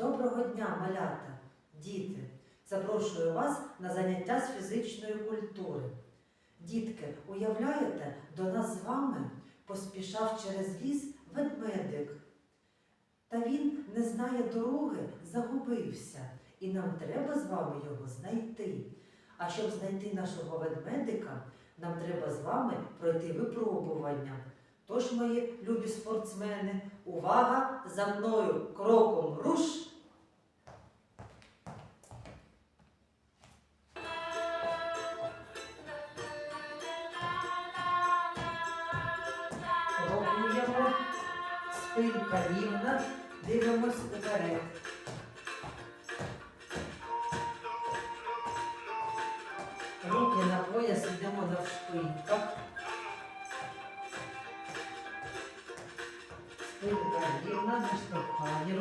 Доброго дня, малята, діти! Запрошую вас на заняття з фізичної культури. Дітки, уявляєте, до нас з вами поспішав через ліс ведмедик. Та він не знає дороги, загубився, і нам треба з вами його знайти. А щоб знайти нашого ведмедика, нам треба з вами пройти випробування. Тож, мої любі спортсмени, увага за мною кроком руш! Дивимось. Руки на пояс йдемо на шпиньках. Спинка рівна, не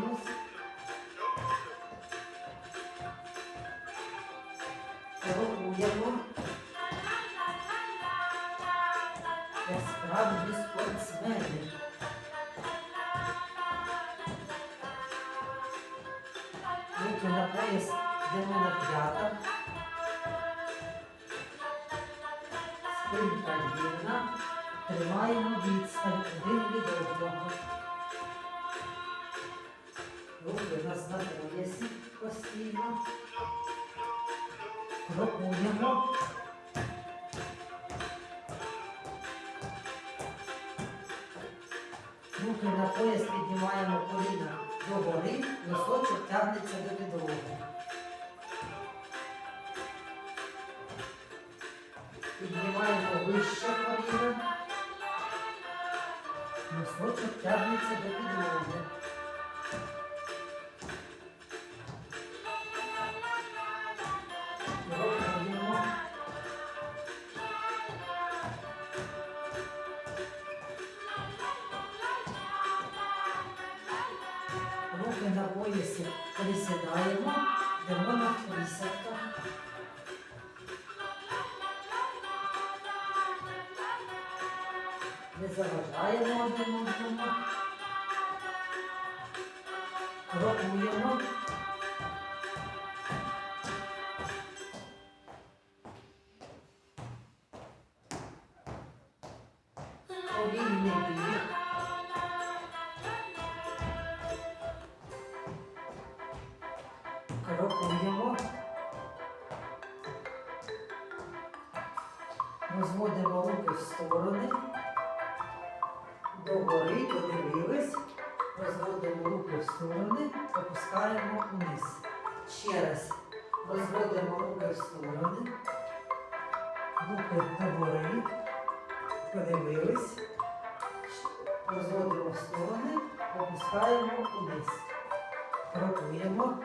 Тримаємо відстань один від одного. Руки у нас на поясі постійно. Крокуємо. Руки на пояс піднімаємо коліна догори, носочок тягнеться до підлоги. Піднімаємо вище Носочок тягнеться до підлоги. Рухаємо. Не заважаємо один одному. Крокуємо. Повільний біг. Розводимо руки в сторони. Догори подивились. Розводимо руки в сторони, опускаємо вниз. Ще раз. Розводимо руки в сторони. Руки догори. Подивились. Розводимо в сторони, опускаємо вниз. Крокуємо.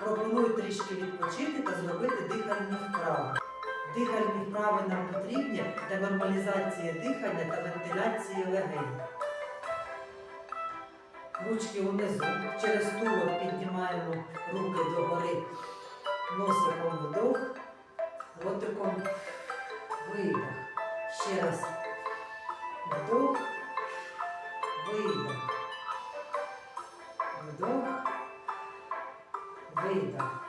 Пропоную трішки відпочити та зробити дихальні вправи. Дихальні вправи нам потрібні для нормалізації дихання та вентиляції легень. Ручки унизу. Через тулуб піднімаємо руки догори. Носиком вдох, ротиком видох. Ще раз. Вдох, видох. Вдох, видох.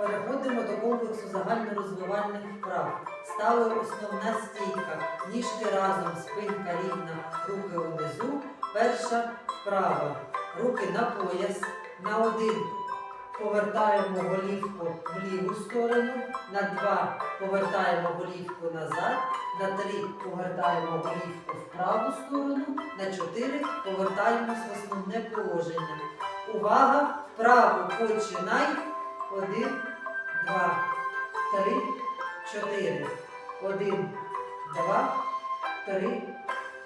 Переходимо до комплексу загальнорозвивальних вправ. Стали основна стійка. Ніжки разом, спинка рівна, руки унизу. Перша вправа. Руки на пояс. На один повертаємо голівку в ліву сторону. На два повертаємо голівку назад. На три повертаємо голівку в праву сторону. На чотири повертаємось в основне положення. Увага! Вправо починай. Один, два, три, чотири. Один, два, три,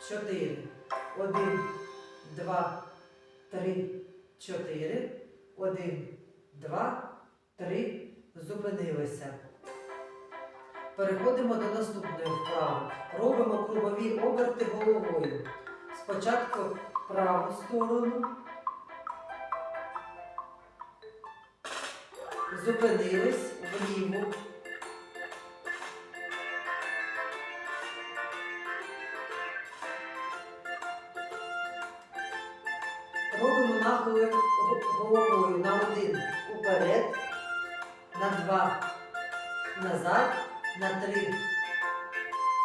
чотири. Один, два, три, чотири. Один, два, три. Зупинилися. Переходимо до наступної вправи. Робимо кругові оберти головою. Спочатку праву сторону. Зупинились вліву. робимо нахили головою на один уперед, на два назад, на три.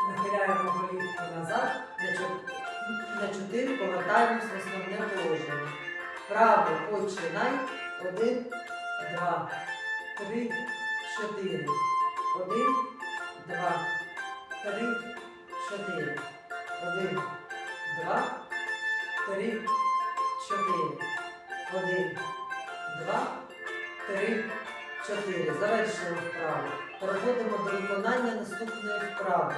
Нахиляємо голівку назад, на чотири повертаємось в основне положення. Право починай. Один, два, три, чотири. Один, два, три, чотири. Один, два, три, чотири. Один, два, три, чотири. Завершили вправу. Переходимо до виконання наступної вправи.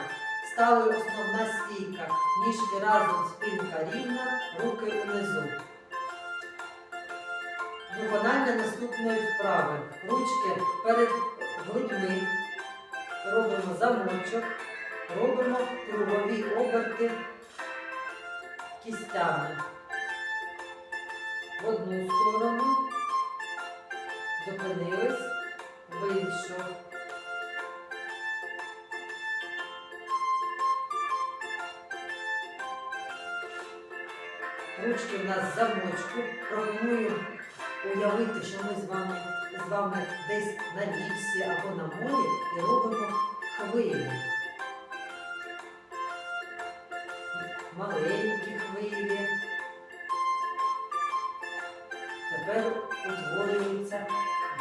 Стали основна стійка. Ніжки разом, спинка рівна, руки наступної вправи. Ручки перед грудьми. Робимо замочок. Робимо кругові оберти кістями. В одну сторону. Зупинились. В іншу. Ручки у нас замочку. Пропоную уявити, що ми з вами, з вами десь на лісі або на морі і робимо хвилі. Маленькі хвилі. Тепер утворюються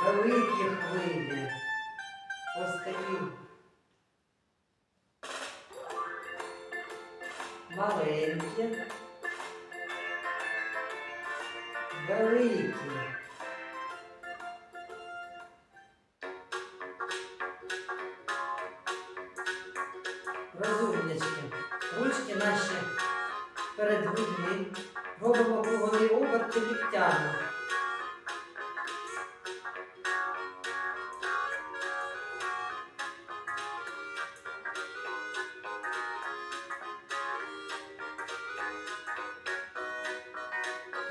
великі хвилі. Ось такі. Маленькі. Великі. Розумнички. Ручки наші перед грудьми. Робимо кругові оберти ліктями.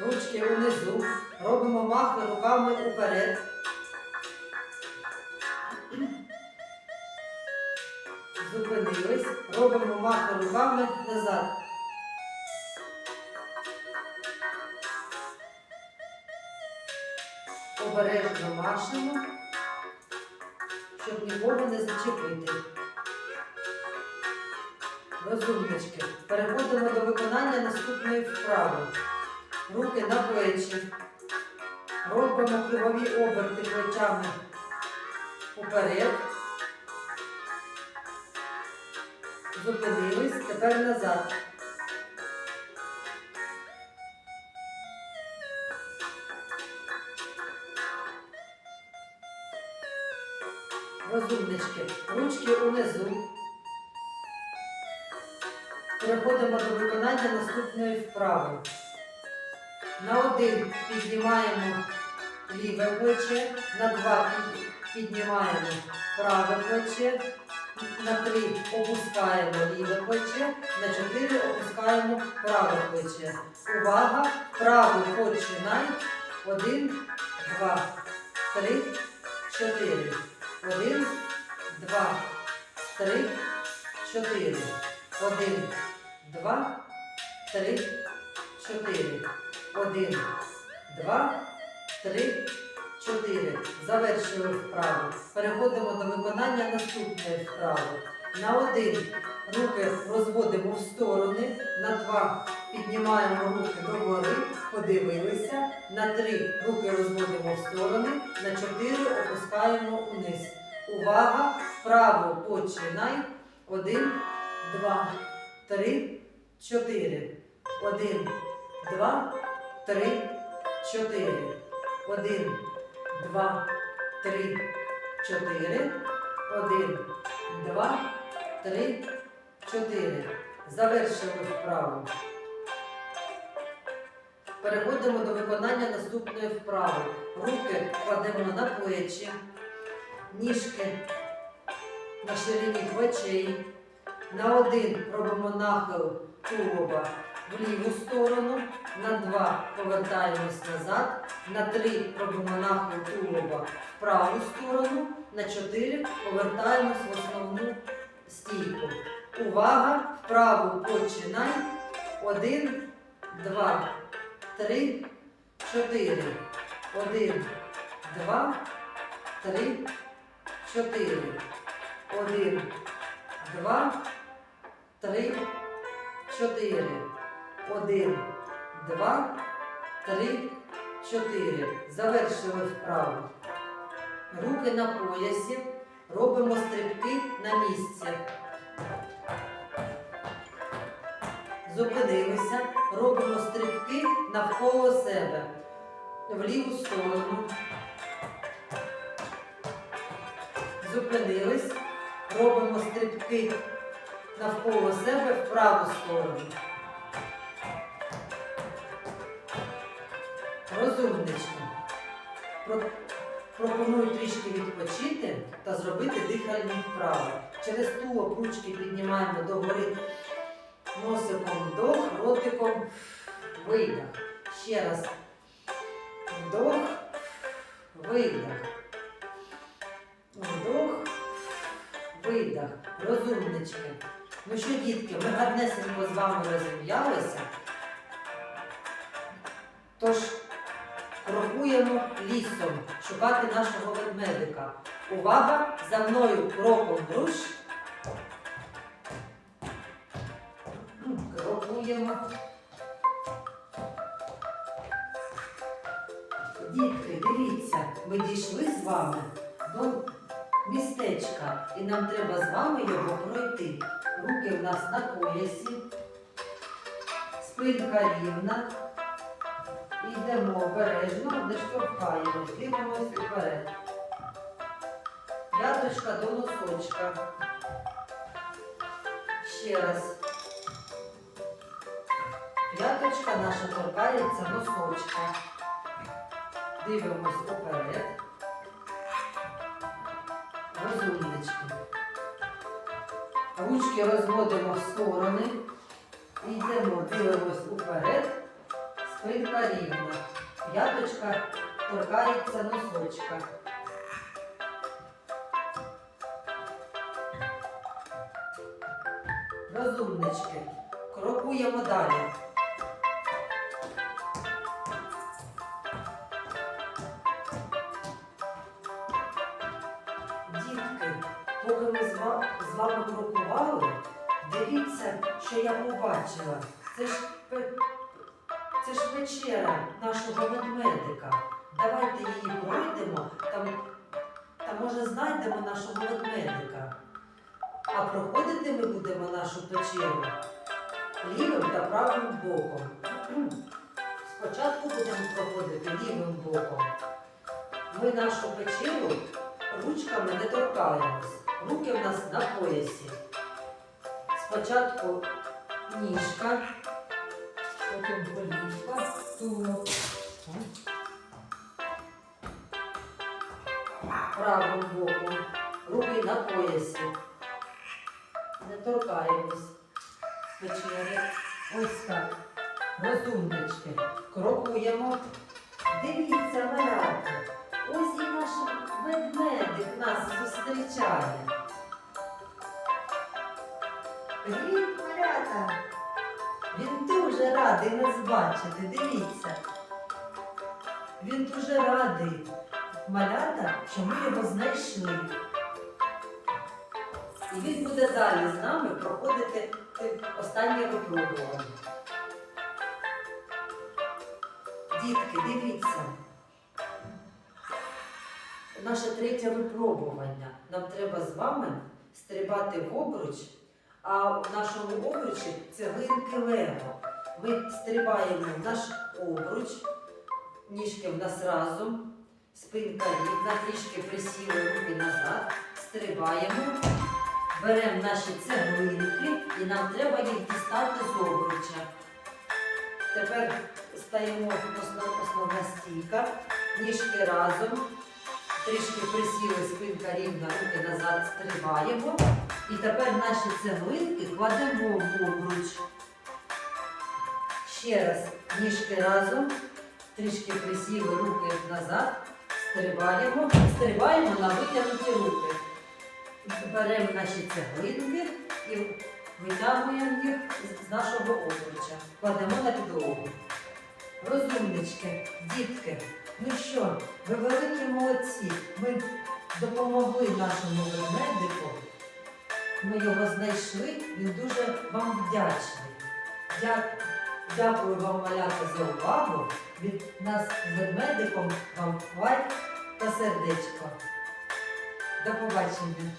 Ручки унизу. Робимо махи руками уперед. Зупинились. Робимо махи руками назад. Обережно машемо, щоб нікого не зачепити. Розумнички. Переходимо до виконання наступної вправи. Руки на плечі. Робимо кругові оберти плечами уперед. Зупинились, тепер назад. Розумнички. Ручки унизу. Переходимо до виконання наступної вправи. На один піднімаємо ліве плече, на два піднімаємо праве плече, на три опускаємо ліве плече, на чотири опускаємо праве плече. Увага! Праву починай. Один, два, три, чотири. Один, два, три, чотири. Один, два, три, чотири. Один, два, три, чотири. Завершили вправу. Переходимо до виконання наступної вправи. На один руки розводимо в сторони, на два піднімаємо руки догори, подивилися, на три руки розводимо в сторони, на чотири опускаємо униз. Увага! Вправо починай. Один, два, три, чотири. Один, два, три, чотири. Один, два, три, чотири. Один, два, три, чотири. Завершили вправу. Переходимо до виконання наступної вправи. Руки кладемо на плечі, ніжки на ширині плечей. На один робимо нахил тулуба в ліву сторону, на два повертаємось назад, на три робимо нахил тулуба в праву сторону, на чотири повертаємось в основну стійку. Увага! Вправу починай. Один, два, три, чотири. Один, два, три, чотири. Один, два, три, чотири. Один, два, три, чотири. Завершили вправу. Руки на поясі. Робимо стрибки на місці. Зупинилися. Робимо стрибки навколо себе. В ліву сторону. Зупинились. Робимо стрибки навколо себе в праву сторону. Розумнички. Про- Пропоную трішки відпочити та зробити дихальні вправи. Через тулуб ручки піднімаємо догори носиком вдох, ротиком видих. Ще раз. Вдох, видих. Вдох, видих. Розумнички. Ну що, дітки, ми гарнесенько з вами розім'ялися. Тож крокуємо лісом шукати нашого ведмедика. Увага! За мною кроком руш. Крокуємо. Дітки, дивіться, ми дійшли з вами до містечка, і нам треба з вами його пройти. Руки в нас на поясі, спинка рівна. Йдемо обережно, не штовхаємось, дивимось вперед. П'яточка до носочка. Ще раз. П'яточка наша торкається носочка. Дивимось уперед. Розумнички. Ручки розводимо в сторони. Йдемо, дивимось уперед. Спинка рівна. П'яточка торкається носочка. Розумнички. Крокуємо далі. Дітки, поки ми з вами крокували, дивіться, що я побачила. Це ж печера нашого ведмедика. Давайте її пройдемо та, та може знайдемо нашого ведмедика. А проходити ми будемо нашу печеру лівим та правим боком. Спочатку будемо проходити лівим боком. Ми нашу печеру ручками не торкаємось. Руки в нас на поясі. Спочатку ніжка, потім голівка, тулуб. Правим боком. Руки на поясі. Не торкаємось. Печери. Ось так. Розумнички. Крокуємо. Дивіться, малята. Ось і наш ведмедик нас зустрічає. Привіт, малята! Він дуже радий нас бачити. Дивіться. Він дуже радий. Малята, що ми його знайшли. І він буде далі з нами проходити останнє випробування. Дітки, дивіться. Наше третє випробування. Нам треба з вами стрибати в обруч, а в нашому обручі цеглинки Лего. Ми стрибаємо в наш обруч, ніжки в нас разом, спинка рівна, трішки присіли руки назад, стрибаємо, беремо наші цеглинки і нам треба їх дістати з обруча. Тепер стаємо основна стійка, ніжки разом, трішки присіли, спинка рівна, руки назад стрибаємо. І тепер наші цеглинки кладемо в обруч. Ще раз, ніжки разом, трішки присіли, руки назад, стрибаємо, стрибаємо на витягнуті руки. Беремо наші цеглинки і витягуємо їх з- нашого обруча. Кладемо на підлогу. Розумнички, дітки, ну що, ви великі молодці. Ми допомогли нашому ведмедику. Ми його знайшли, він дуже вам вдячний. Дя- Дякую вам, малята, за увагу. Від нас з ведмедиком вам лайк та сердечко. До побачення.